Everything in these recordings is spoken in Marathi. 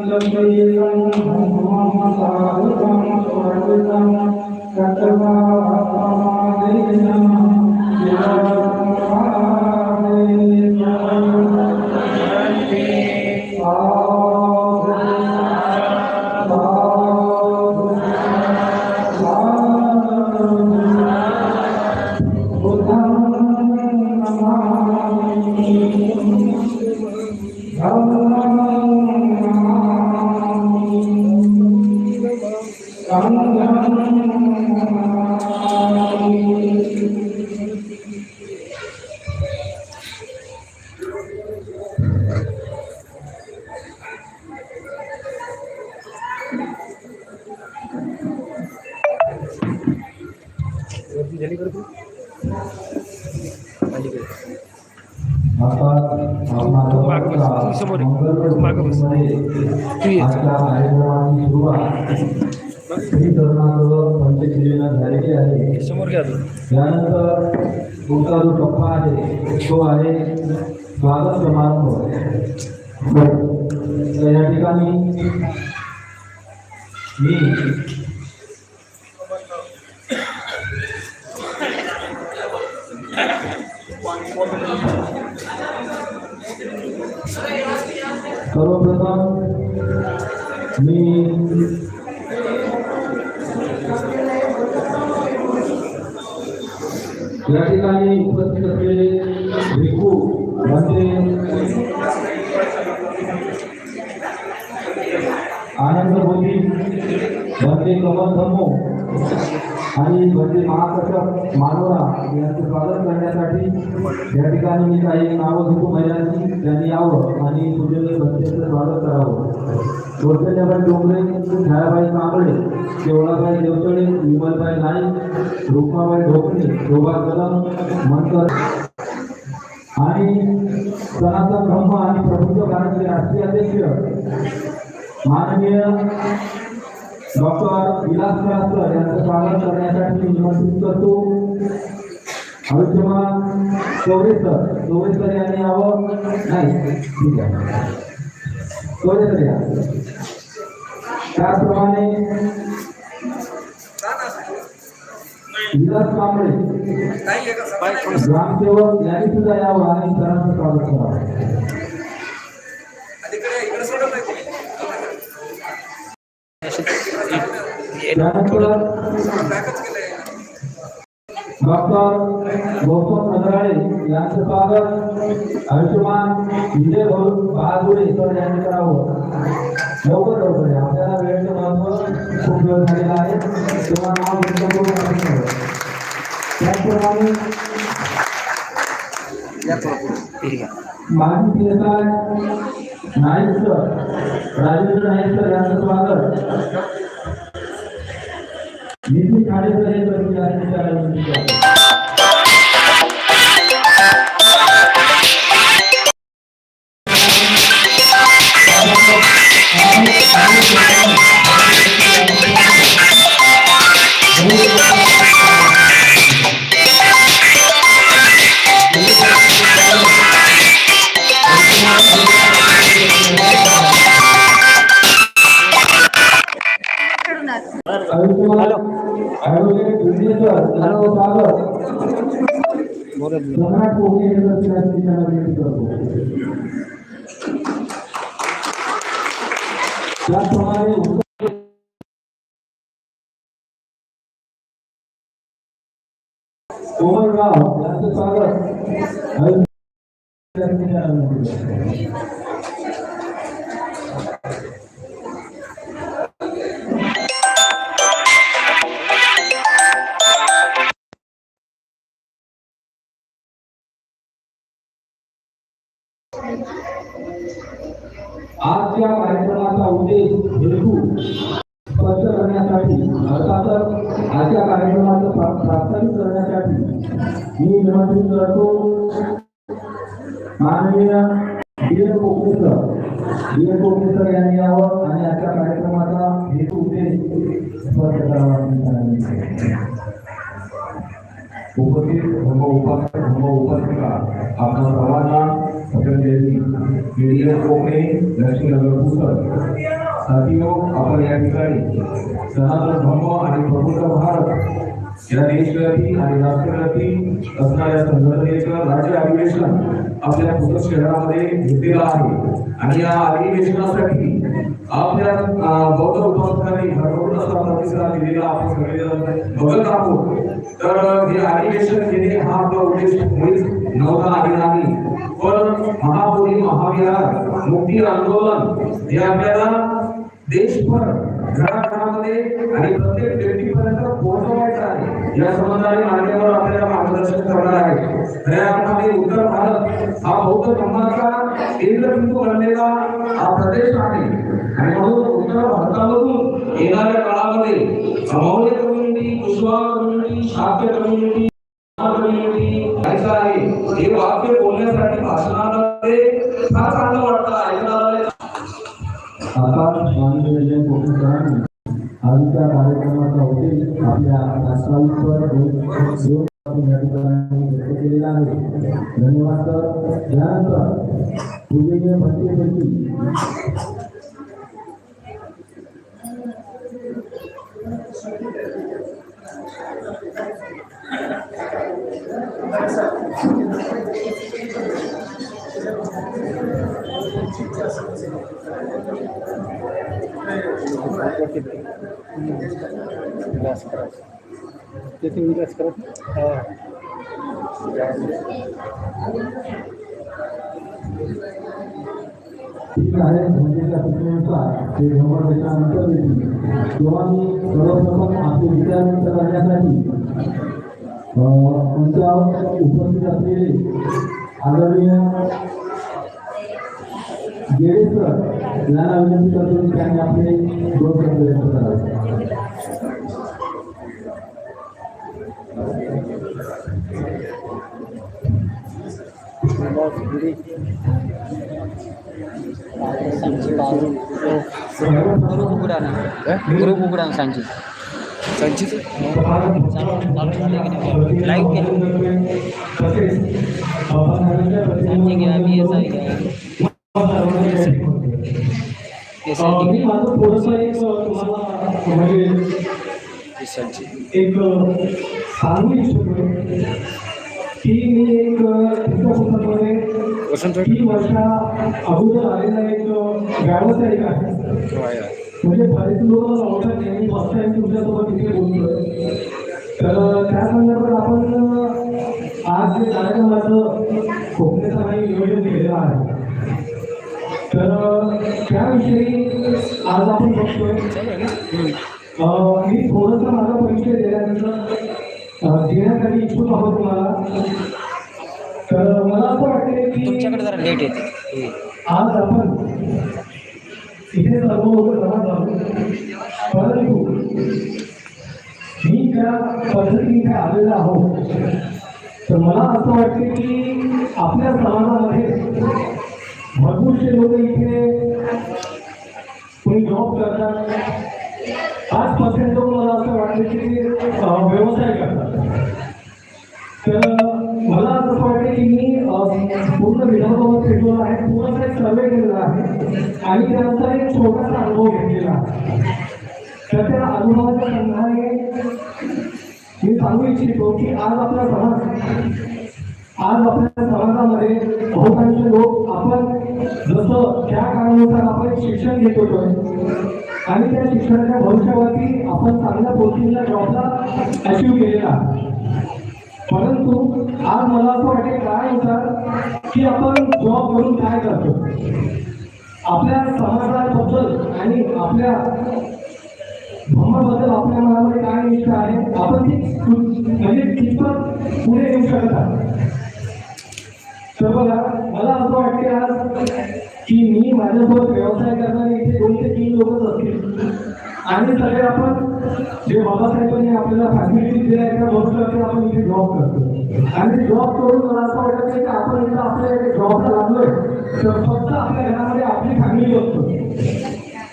समोर मागं बस. झालेली आहे. समोर घ्या त्यानंतर तुमचा जो टप्पा आहे तो आहे स्वागत समारंभ. तर या ठिकाणी मी सर्वप्रथम मी या ठिकाणी उपस्थित असलेले भिकू म्हणजे आनंद मोदी म्हणजे कमल धर्मो हो. आणि भरती महाकटक मानोरा यांचं स्वागत करण्यासाठी या ठिकाणी मी काही नावं घेतो महिलांची त्यांनी यावं आणि पूजेने भरतीचं स्वागत करावं. गोरखेबाई डोंगरे छायाबाई कांबळे केवळाबाई देवतळे विमलबाई नाईक रुक्माबाई ढोकणे शोभा कदम मनकर आणि सनातन ब्रह्म आणि प्रबुद्ध भारताचे राष्ट्रीय अध्यक्ष माननीय डॉक्टर विलास करासकर यांचं स्वागत करण्यासाठी मी निमंत्रित करतो. आयुष्यमान चौरेकर चौरेकर यांनी यावं? नाही. ठीक आहे. चौरेकर या. त्याचप्रमाणे विलास कांबळे. ग्रामसेवक यांनी सुद्धा यावं आणि सरांचं स्वागत करावं. डॉक्टर गौतम नगराळे यांचं स्वागत. आयुष्यमान विजय भाऊ बहादुरे सर यांनी करावं. लवकर लवकर या. आपल्याला वेळेचं महत्त्व खूप वेळ झालेला आहे. तेव्हा नाव त्याचप्रमाणे माजी P Naik sir Rajendra Naik sir यांचं स्वागत. निधी खाडेकर हे सम्राट कोहली युनिव्हर्सिटी त्यांना विनंती करतो मी निमंत्रित करतो. माननीय D N Kokanekar D N Kokanekar यांनी यावं आणि आजच्या कार्यक्रमाचा हेतू उद्देश स्पष्ट करावा उपस्थित धर्म उपासक धर्म उपासिका आपणा सर्वांना अटल कोकणे लक्ष्मीनगर पुस्तक. साथीनो आपण या ठिकाणी सनातन धर्म आणि प्रबुद्ध भारत या देशव्यापी आणि राष्ट्रव्यापी असणाऱ्या संघटनेचं राज्य अधिवेशन आपल्या पुस्तक शहरामध्ये घेतलेलं आहे. आणि या अधिवेशनासाठी आपल्या अं, बौद्ध उपासकांनी भरपूर असा प्रतिसाद दिलेला आपण सगळेजण बघत आहोत. तर हे अधिवेशन घेणे हा आपला उद्देश मुळीच नव्हता आणि नाही पण महाबोधी महाविहार मुक्ती आंदोलन हे आपल्याला देशभर घराघरामध्ये आणि प्रत्येक व्यक्तीपर्यंत पोहोचवायचा आहे. या संबंधाने मान्यवर आपल्याला मार्गदर्शन करणार आहे. खऱ्या अर्थाने उत्तर भारत हा बौद्ध धर्माचा केंद्रबिंदू बनलेला हा प्रदेश आहे. आणि म्हणून उत्तर भारतामधून येणाऱ्या काळामध्ये Maurya community Kushwaha community Shakya community community आहे. उद्देश आपल्या राष्ट्रावर दोन दोन या ठिकाणी व्यक्त केलेला आहे धन्यवाद सर यानंतर पूजनीय भक्तीपैकी विलास करायचं तेथे विलास करत हा ठीक आहे घटनेच्या सूचनेनुसार ते भ्रमण देशानंतर येतील तेव्हा मी सर्वप्रथम आपले विचार व्यक्त करण्यासाठी अं, मंचावर उपस्थित असलेले आदरणीय गेडे सर यांना विनंती करतो की त्यांनी आपले दोन शब्द व्यक्त करावे ग्रुप उघडा ना ग्रुप उघडा ना सांची संचित? थोडंसं एक सांगू इच्छितो की मी एक वसंत. तीन वर्षा अगोदर आलेला एक व्यावसायिक आहे. म्हणजे बरेच लोक ओळखत नाही फर्स्ट टाइम तुमच्यासोबत इथे बोलतोय तर त्या संदर्भात आपण आज जे कार्यक्रमाचं कोकणीचं काही नियोजन केलेलं आहे. तर त्याविषयी आज आपण बघतोय. मी थोडंसं माझा परिचय अं, देण्यासाठी इच्छुक आहोत तुम्हाला. तर मला असं वाटते की आज आपण तिथे सर्व लोक जमा झालो परंतु मी ज्या पद्धतीने इथे आहोत. तर मला असं वाटते की आपल्या समाजामध्ये भरपूरसे लोक इथे कोणी जॉब करतात पाच पर्सेंट लोक मला असं वाटते की ते व्यवसाय करतात. तर आणि त्यानंतर एक छोटासा अनुभव घेतलेला. तर त्या अनुभवाच्या संघाने मी सांगू इच्छितो की आज आपला समाज आज आपल्या समाजामध्ये बहुतांश लोक आपण जसं त्या काळानुसार आपण एक शिक्षण घेत होतो आणि त्या शिक्षणाच्या भविष्यावरती आपण चांगल्या पोस्टिंगला जॉबला अचीव केलेला परंतु आज मला असं वाटेल काळानुसार की आपण जॉब करून काय करतो? आपल्या समाजाबद्दल आणि आपल्या धर्माबद्दल आपल्या मनामध्ये काय निष्ठा आहे आपण ती म्हणजे कितपत पुढे येऊ शकत तर बघा मला असं वाटते आज की मी माझ्यासोबत व्यवसाय करणारे इथे दोन ते तीन लोकच असतील. आणि सगळे आपण जे बाबासाहेबांनी आपल्याला फॅसिलिटी दिल्या आहे त्या गोष्टी आपण इथे जॉब करतो. आणि जॉब करून मला असं वाटत नाही की आपण इथं आपल्या जॉबला लागलोय. तर फक्त आपल्या घरामध्ये आपली फॅमिली बघतो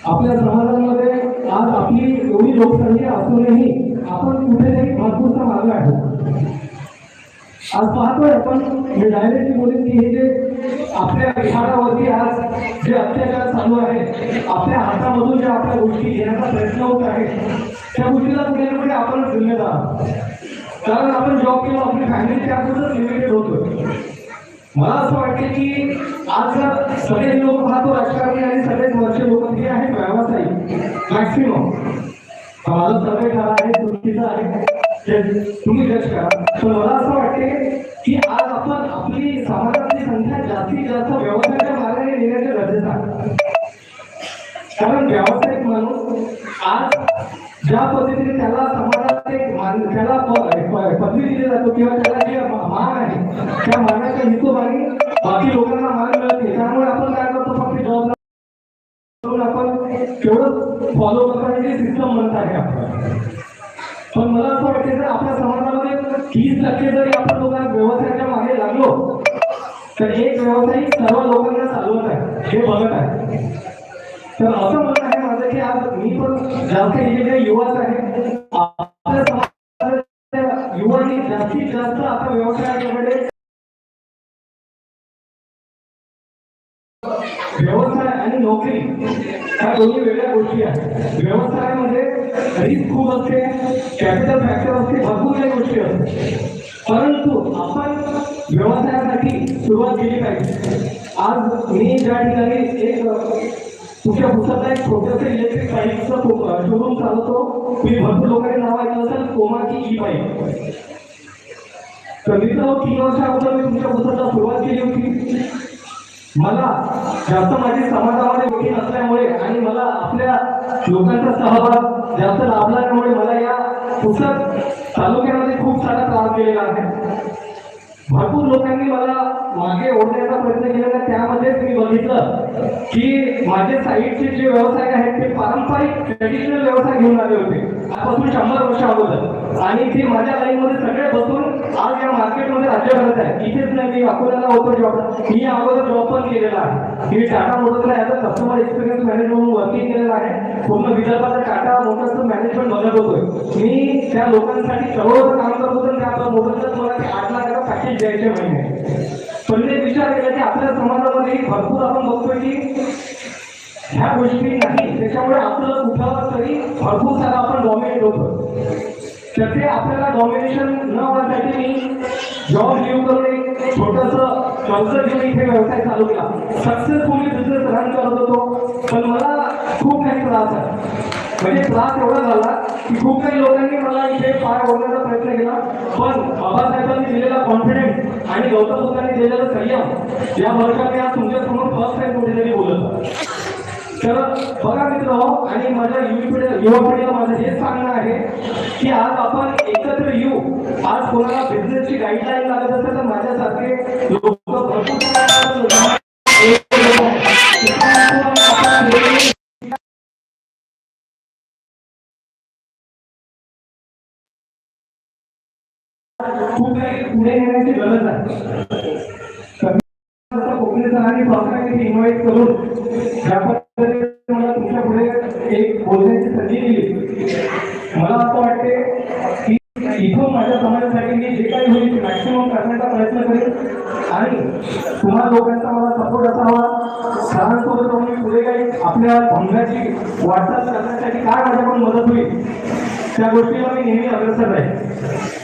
आपल्या समाजामध्ये आज आपली एवढी लोकसंख्या असूनही आपण कुठेतरी भरपूरचा मार्ग आहे आज पाहतोय आपण हे डायरेक्ट बोलेन की हे जे आपल्या विहारावरती आज जे अत्याचार चालू आहे आपल्या हातामधून ज्या आपल्या गोष्टी घेण्याचा प्रयत्न होत आहे त्या गोष्टीला कुठे आपण जिल्ह्यात आहात. कारण आपण जॉब केला आपली फॅमिली त्यातच लिमिटेड होतोय. मला असं वाटतं की आज सगळे लोक पाहतो राजकारणी आणि सगळेच वरचे लोक हे आहेत व्यावसायिक मॅक्सिमम माझा सर्वे झाला आहे चुकीचं आहे. तुम्ही जज करा. पण मला असं वाटते की आज आपण आपली समाजातली संख्या जास्तीत जास्त व्यवसायाच्या मार्गाने नेण्याचं गरजेचं आहे. कारण व्यावसायिक माणूस आज ज्या पद्धतीने त्याला समाजात एक मान त्याला प- पदवी दिली जातो किंवा त्याला जे मान आहे त्या मानाच्या हिशोबाने बाकी लोकांना मान मिळत नाही. त्यामुळे आपण काय करतो? फक्त जबाबदार आपण तेवढं फॉलो करण्याची सिस्टम म्हणत आहे आपण. पण मला असं वाटतं जर आपल्या समाजामध्ये तीस टक्के जरी आपण लोकांना व्यवसायाच्या मागे लागलो तर एक व्यवसायिक सर्व लोकांना चालवत आहे हे बघत आहे. तर असं म्हणणं आहे माझं की आज मी पण जास्त हे युवाच आहे, आपल्या जास्तीत जास्त आता व्यवसायाकडे व्यवसाय आणि नोकरी ह्या दोन्ही वेगळ्या गोष्टी आहेत. व्यवसायामध्ये रिस्क खूप असते कॅपिटल फॅक्टर असते, भरपूर काही गोष्टी असते परंतु आपण व्यवसायासाठी सुरुवात केली पाहिजे. आज मी ज्या ठिकाणी एक तुमच्या पुस्तकात एक छोटंसं इलेक्ट्रिक बाईकचा शोरूम चालवतो मी भरपूर लोकांनी नाव ऐकलं असेल कोमाची ई बाईक तर मित्र तीन वर्षा अगोदर मी तुमच्या पुस्तकाला सुरुवात केली होती. मला जास्त माझी समाजामध्ये ओळखी नसल्यामुळे आणि मला आपल्या लोकांचा सहभाग जास्त लाभल्यामुळे मला या पुस्तक तालुक्यामध्ये खूप सारा त्रास दिलेला आहे. भरपूर लोकांनी मला मागे ओढण्याचा प्रयत्न केलेला त्यामध्येच मी बघितलं की माझे साईडचे जे व्यवसाय आहेत ते पारंपरिक ट्रेडिशनल व्यवसाय घेऊन आले होते. आजपासून शंभर वर्ष अगोदर. आणि ते माझ्या लाईनमध्ये सगळे बसून आज या मार्केटमध्ये राज्य करत आहे इथेच नाही मी अकोल्याला होतो जॉब मी अगोदर जॉब पण केलेला आहे. मी Tata मोटर्सला as a customer experience manager म्हणून वर्किंग केलेलं आहे. पूर्ण विदर्भाचा टाटा मोटर्सचं मॅनेजमेंट बघत होतोय. मी त्या लोकांसाठी सर्व काम करत होतो त्या मोटर्सच मला ते आठ लाख पॅकेज द्यायचे महिने. पण विचार केला की आपल्या समाजामध्ये भरपूर आपण बघतोय की ह्या गोष्टी नाही. त्याच्यामुळे आपलं कुठं तरी भरपूर सारा आपण डॉमिनेट होतो. तर ते आपल्याला डॉमिनेशन न होण्यासाठी मी जॉब लिव्ह करून एक छोटंसं कर्ज घेऊन इथे व्यवसाय चालू केला. सक्सेसफुली बिझनेस रन करत होतो. पण मला खूप काही त्रास आहे म्हणजे त्रास एवढा झाला की खूप काही लोकांनी मला इथे पाय ओढण्याचा प्रयत्न केला. पण बाबासाहेबांनी दिलेला कॉन्फिडन्स आणि गौतम बुद्धांनी दिलेलं संयम या वर्षात मी आज तुमच्यासमोर फर्स्ट टाइम कुठेतरी बोलत तर बघा मित्र आणि माझ्या युवा युवा पिढीला माझं हेच सांगणं आहे की आज आपण एकत्र येऊ. आज कोणाला बिझनेसची गाईडलाईन लागत असेल तर माझ्यासारखे लोक भरपूर पुढे नेण्याची गरज आहे. तर कोकणी सरांनी सहकार्याने इन्व्हाइट करून या पद्धतीने मला तुमच्यापुढे एक बोलण्याची संधी दिली. मला असं वाटते की इथून माझ्या समाजासाठी मी जे काही होईल मॅक्सिमम करण्याचा प्रयत्न करेन. आणि तुम्हाला लोकांचा मला सपोर्ट असावा सरांसोबत राहून मी पुढे काही आपल्या भंगाची वाटचाल करण्यासाठी काय माझ्याकडून मदत होईल त्या गोष्टीला मी नेहमी अग्रसर राहील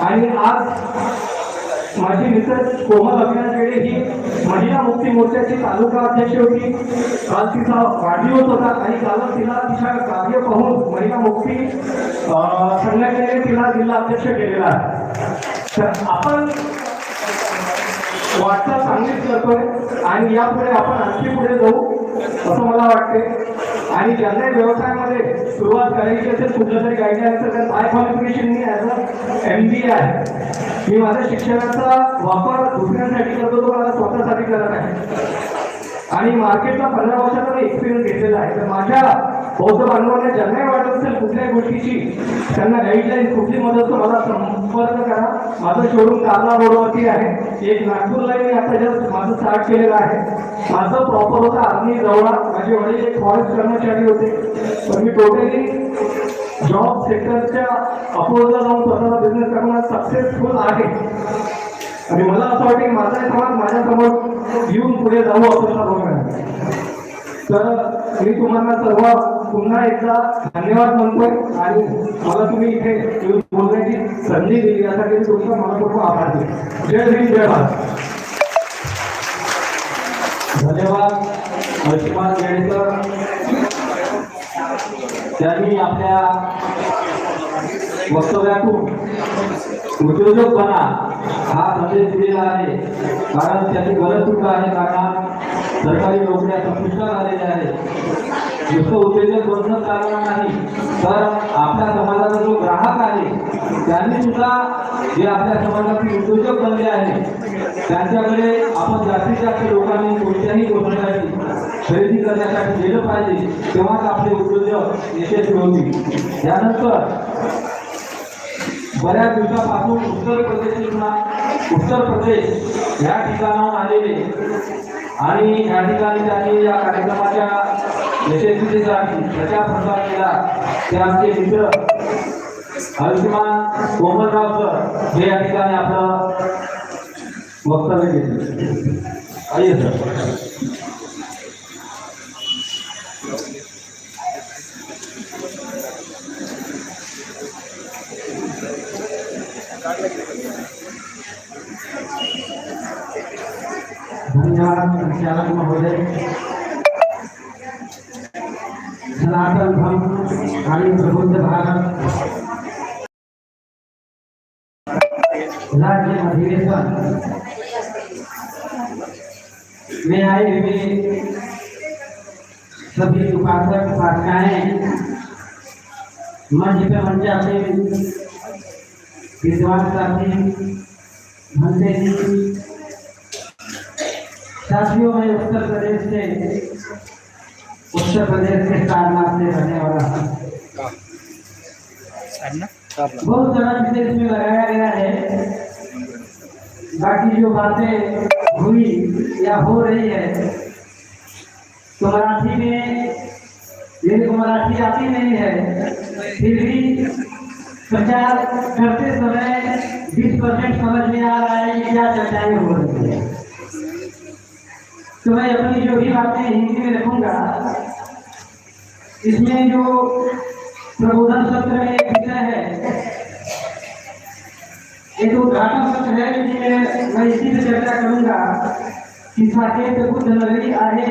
आणि आज माझी मित्र कोमल अविनाश ही महिला मुक्ती मोर्चाची तालुका अध्यक्ष होती. काल तिचा वाढदिवस होता. आणि कालच तिला तिच्या कार्य पाहून महिला मुक्ती संघटनेने तिला जिल्हा अध्यक्ष केलेला आहे. तर आपण वाटचाल चांगलीच करतोय आणि यापुढे आपण आणखी पुढे जाऊ असं मला वाटते आणि ज्यांना व्यवसायामध्ये सुरुवात करायची असेल कुठलं तरी गाईड असेल तर आय क्वालिफिकेशन मी ॲज अ एम बी आहे. मी माझ्या शिक्षणाचा वापर दुसऱ्यांसाठी करतो तो मला स्वतःसाठी करत आहे. आणि मार्केटला पंधरा वर्षाचा मी एक्सपिरियन्स घेतलेला आहे. तर माझ्या बौद्ध बांधवांना ज्यांनाही वाटत असेल कुठल्याही गोष्टीची त्यांना गाईडलाईन कुठली मदत तर मला संपर्क करा. माझं शोरूम कारला रोडवरती आहे. एक नागपूरला मी आता जस्ट माझं स्टार्ट केलेलं आहे. माझं प्रॉपर होतं आर्मी जवळ. माझे वडील एक फॉरेस्ट कर्मचारी होते. पण मी टोटली जॉब सेक्टरच्या अपोजला जाऊन स्वतःचा बिझनेस करणं सक्सेसफुल आहे. आणि मला असं वाटतं की माझा समाज माझ्यासमोर येऊन पुढे जाऊ असं सर्व मिळालं. तर मी तुम्हाला सर्व पुन्हा एकदा धन्यवाद म्हणतोय आणि मला तुम्ही इथे येऊन बोलण्याची संधी दिली यासाठी मी तुमचा मनपूर्वक आभार जय श्री जय भारत. धन्यवाद लक्ष्मण केळकर त्यांनी आपल्या वक्तव्यातून उद्योजकपणा हा संदेश दिलेला आहे. कारण त्याची गरज सुद्धा आहे. कारण सरकारी नोकऱ्या संपुष्टात आलेल्या आहेत. नुसतं उद्योजक बनणं चालणार नाही. तर आपल्या समाजाचा जो ग्राहक आहे त्यांनी सुद्धा जे आपल्या समाजातील उद्योजक बनले आहेत त्यांच्याकडे आपण जास्तीत जास्त लोकांनी कोणत्याही गोष्टीसाठी खरेदी करण्यासाठी गेलं पाहिजे तेव्हाच आपले उद्योजक यशस्वी होतील. त्यानंतर बऱ्याच दिवसापासून उत्तर प्रदेश उत्तर प्रदेश या ठिकाणाहून आलेले. आणि या ठिकाणी त्यांनी या कार्यक्रमाच्या यशस्वीतेसाठी प्रचार प्रसार केला. ते आमचे मित्र आयुष्यमान कोमलराव सर हे या ठिकाणी आपलं वक्तव्य घेतलं. आइए सर. सनातन धर्म आणि प्रबुद्ध भारत। राज्य अधिवेशन। में आए हुए सभी उपासक उपासिकाएँ मंच पे मंचा पे विद्वान साथी भंते जी। साथियों मैं उत्तर प्रदेश से उत्तर प्रदेश के सारनाथ से रहने वाला हूँ। बहुत सारा विदेश में लगाया गया है। बाकी जो बातें हुई या हो रही है तो मराठी में मेरे को मराठी आती नहीं है फिर भी प्रचार करते समय बीस परसेंट समझ में आ रहा है कि क्या चर्चाएँ हो रही है। तो मैं अपनी जो भी बातें हिंदी में रखूँगा। इसमें जो प्रबोधन सत्र में एक विषय है, एक उद्घाटन सत्र है, जिसमें मैं इसी से चर्चा करूँगा कि साकेत बुद्ध नगरी आहे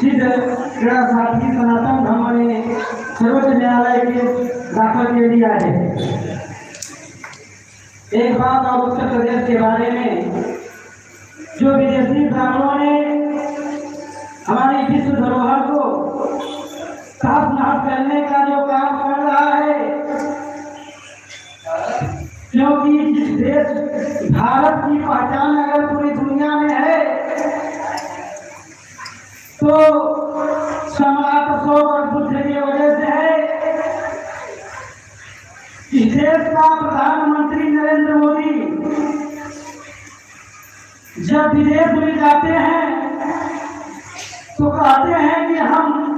सिद्ध क्रीडा साथी सनातन धर्माने सर्वोच्च न्यायालय के दाखल केली आहे एक बात और उत्तर प्रदेश के बारे में, जो विदेशी ब्राह्मणों साफ़ नाश करने का जो काम कर रहा है, क्योंकि जिस देश, भारत की पहचान अगर पूरी दुनिया में है तो सम्राट अशोक बुद्ध की वजह से है। इस देश का प्रधानमंत्री नरेंद्र मोदी, जब विदेश में जाते हैं तो कहते हैं कि हम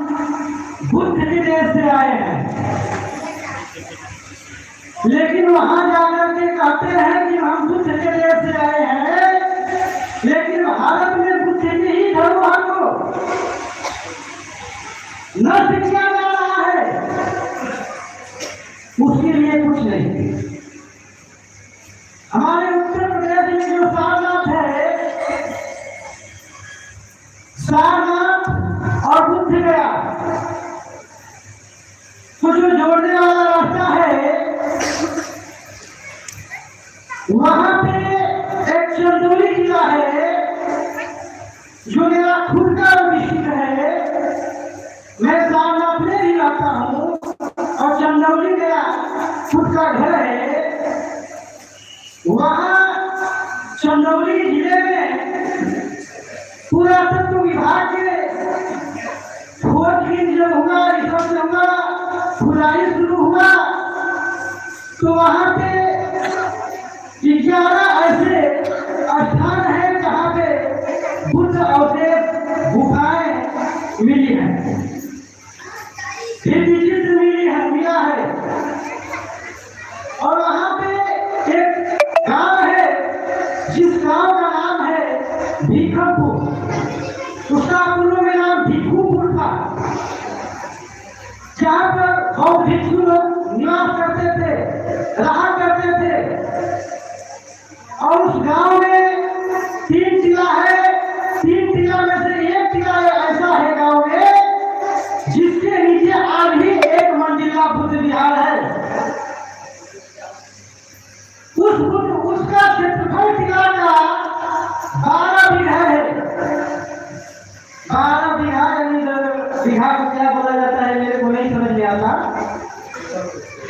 बुद्ध के देश से आए हैं। लेकिन वहाँ जाकर के कहते हैं कि हम बुद्ध के देश से आए हैं, लेकिन भारत में बुद्ध की ही धर्म को। नष्ट गुफाएं मिली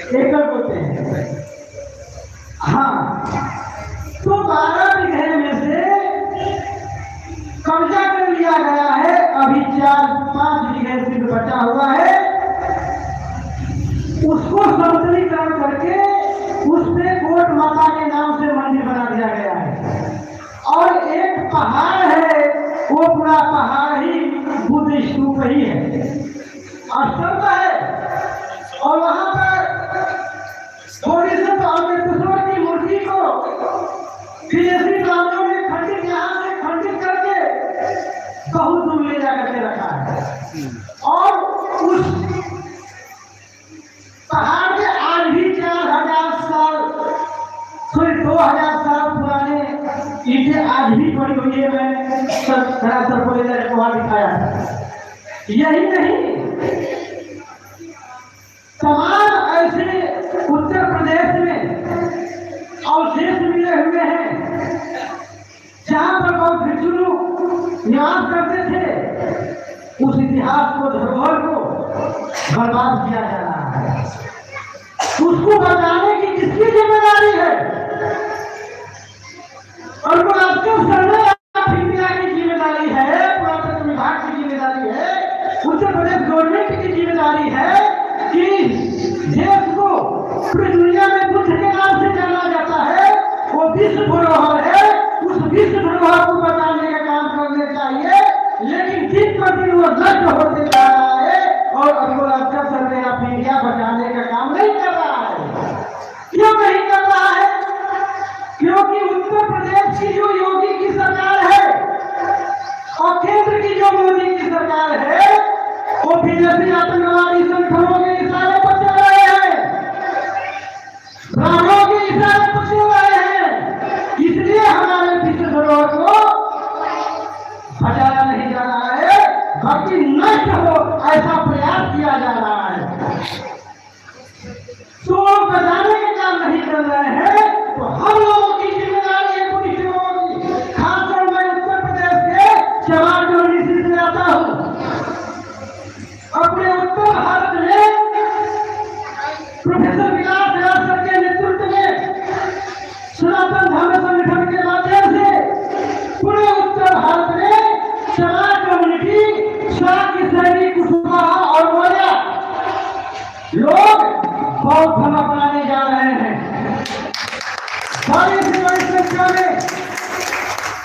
Quem vai votar? तमाम ऐसे उत्तर प्रदेश में अवशेष मिले हुए हैं, जहाँ पर बहुत भिक्षु न्यास करते थे, उस इतिहास को, धरोहर को बर्बाद किया जा रहा है। उसको बचाने की किसकी ज़िम्मेदारी है? और आज आपको ज़िम्मेदारी है कि देश को पूरी दुनिया में कुछ के नाम से जाना जाता है। वो विश्व धरोहर है। उस विश्व धरोहर को बचाने का काम करने चाहिए लेकिन दिन पर वो नष्ट होते जा रहा है, और अगर अच्छा सर्वे ऑफ़ इंडिया बचाने का काम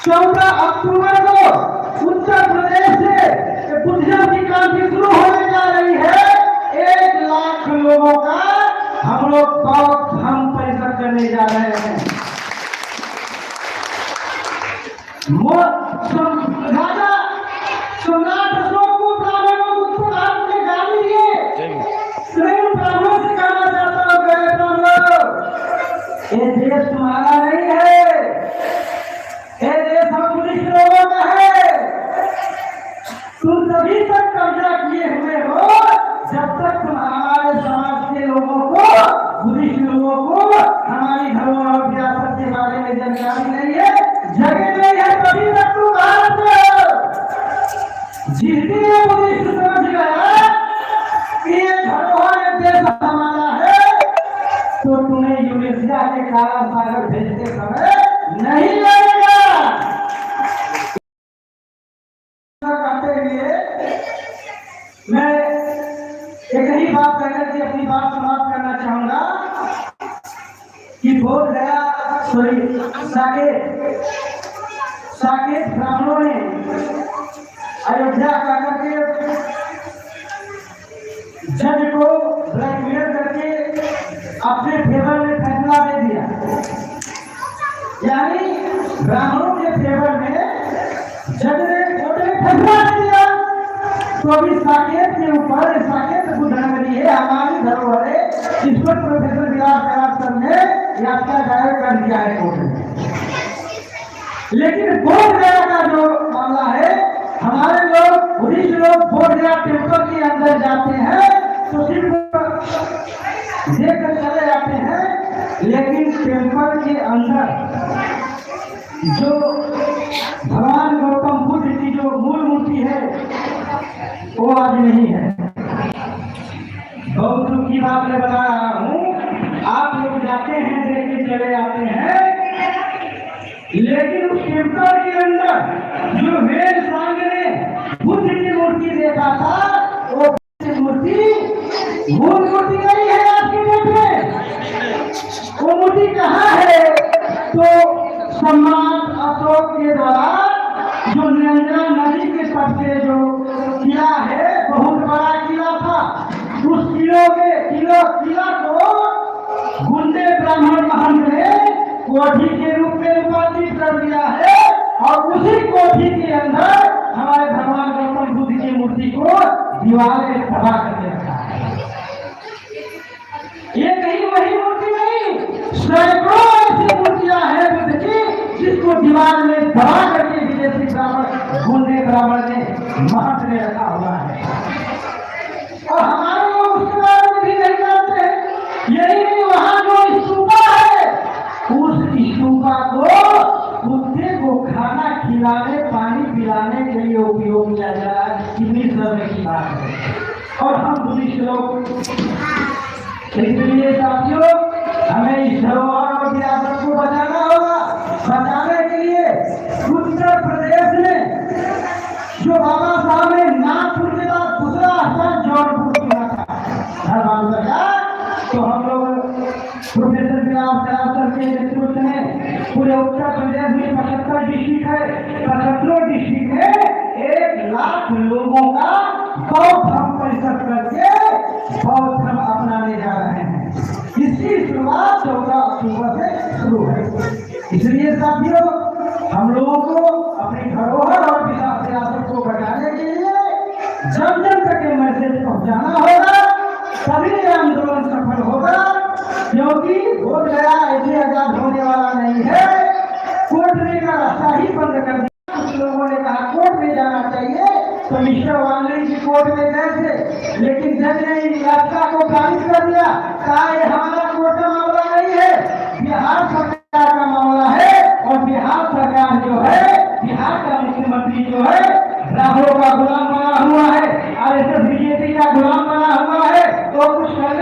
चौदह अक्टूबर उत्तर प्रदेश से गुजरात एक लाख लोगों का हम लोग बहुत हम परिसर करने जा रहे हैं. तो तुम्हें यूनिवर्सिटी आके खारा मांगा भेजते समय नहीं लगे या पेपर के अंदर जाते हैं तो सिर्फ़ लेकर चले जाते हैं। लेकिन पेपर के अंदर जो भगवान गौतम बुद्ध की जो मूल मूर्ति है, वो आज नहीं है। बहुत दुख की बात ने बताया मूर्ति को दीवार में खड़ा करके रखा है। ये कहीं वही मूर्ति नहीं सैकड़ों ऐसी मूर्तियां हैं जो देखी जिसको दीवार में दबा करके विदेशी ब्राह्मण गुंडे ब्राह्मण ने महत्त्व रखा पूरे उत्तर प्रदेश में पचहत्तर डिस्ट्रिक्ट है। पचहत्तरों डिस्ट्रिक्ट में एक लाख लोगों का बौद्ध धर्म परिषद करके बौद्ध धर्म अपनाने जा रहे हैं। इसकी शुरुआत चौदह अक्टूबर से शुरू है। इसलिए साथियों, हम लोगों को अपनी धरोहर और विकास रियासत को बचाने के लिए जन जन तक ये मैसेज पहुंचाना होगा, तभी आंदोलन सफल होगा, क्योंकि हो गया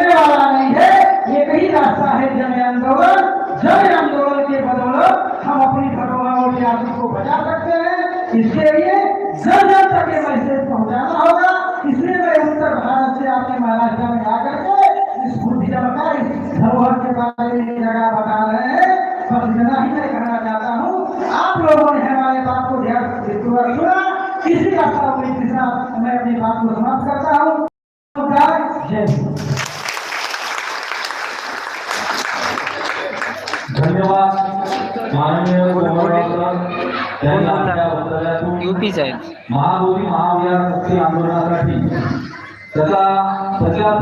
करने वाला नहीं है ये कही रास्ता है जन आंदोलन. जन आंदोलन के बदौलत हम अपनी धरोहरों और आदमी को बचा सकते हैं। इसके लिए जन नक्कीच आहेत. महाबोधी महाविहार मुक्ती आंदोलनासाठी त्याचा प्रचार